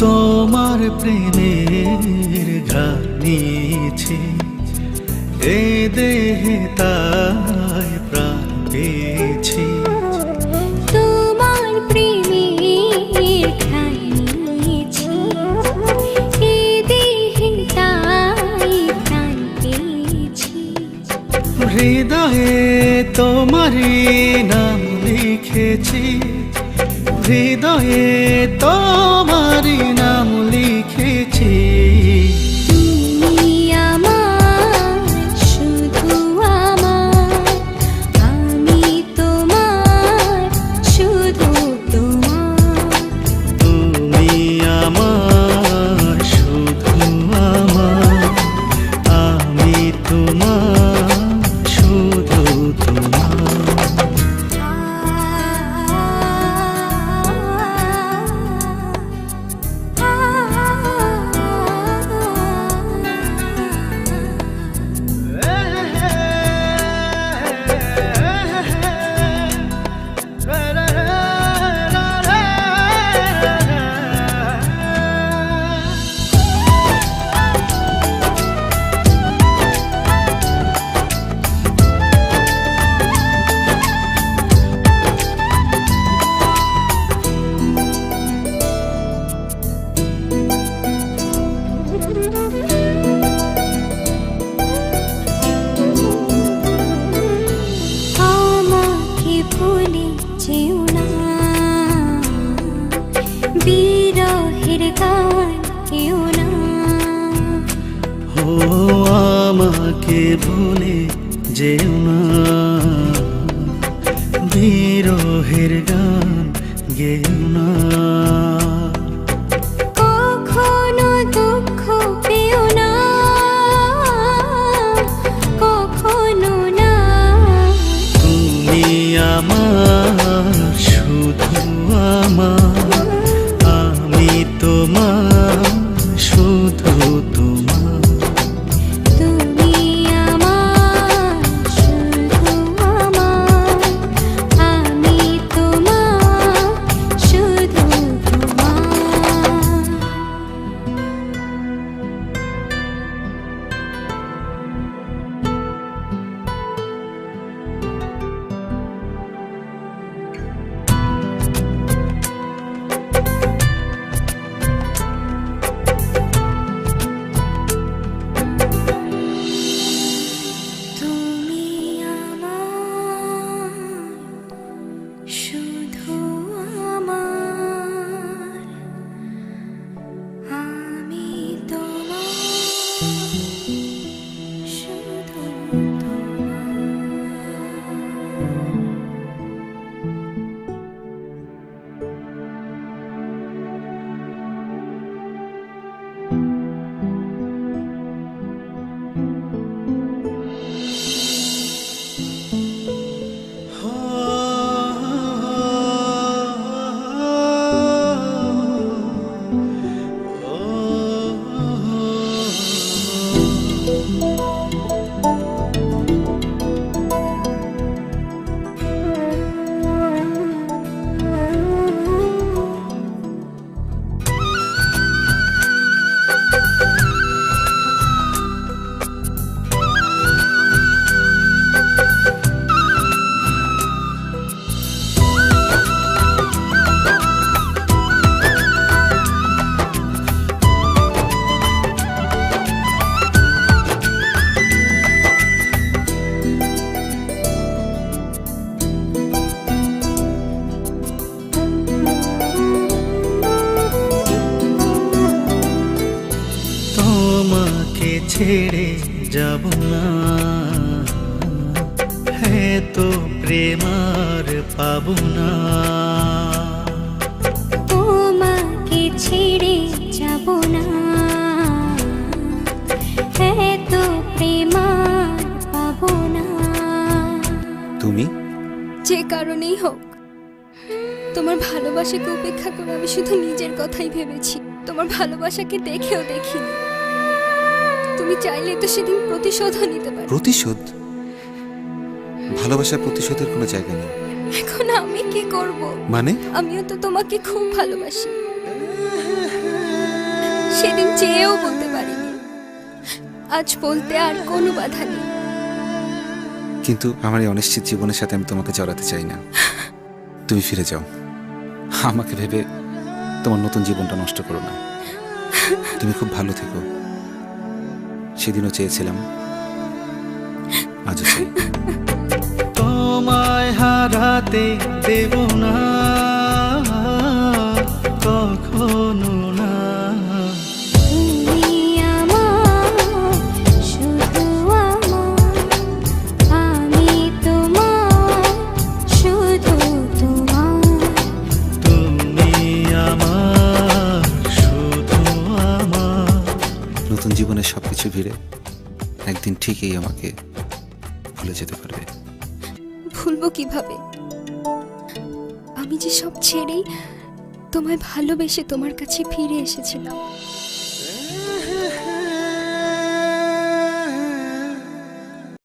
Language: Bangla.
তোমার প্রেমের ঘ্রাণ এ দেহে তাই প্রাণ পেয়েছি। তোমার হৃদয়ে তোমার নাম লিখেছি। হৃদয়ে তোমারি নাম লিখেছি গান কেউ না। ও আমাকে ভুলে যেও না। বিরহের গান গেও না। শুধু তোমার। শুধু ছেড়ে যাব না। হ্যাঁ তো প্রেমার পাবো না। তোমাকে ছেড়ে যাব না। এত প্রেমার পাবো না। তুমি? যে কারণেই হোক। তোমার ভালোবাসাকে উপেক্ষা করে আমি শুধু নিজের কথাই ভেবেছি। তোমার ভালোবাসাকে দেখেও দেখিনি। তুমি চাইলে তো সেদিন প্রতিশোধও নিতে পারো। প্রতিশোধ? ভালোবাসার প্রতিশোধের কোনো জায়গা নেই। এখন আমি কি করব? মানে? আমিও তো তোমাকে খুব ভালোবাসি। সেদিন চেয়েও বলতে পারিনি। আজ বলতে আর কোনো বাধা নেই। কিন্তু আমার এই অনিশ্চিত জীবনের সাথে আমি তোমাকে জড়াতে চাই না। তুমি ফিরে যাও। আমাকে ভেবে তোমার নতুন জীবনটা নষ্ট করো না। তুমি খুব ভালো থেকো। সেদিনও চেয়েছিলাম। আজও তোমায় হারাতে দেব না। কখনো কিছু ভিড়ে একদিন ঠিকই আমাকে ভুলে যেতে পারবে। ভুলবো কীভাবে? আমি যে সব ছেড়েই তোমায় ভালোবেসে তোমার কাছে ফিরে এসেছিলাম।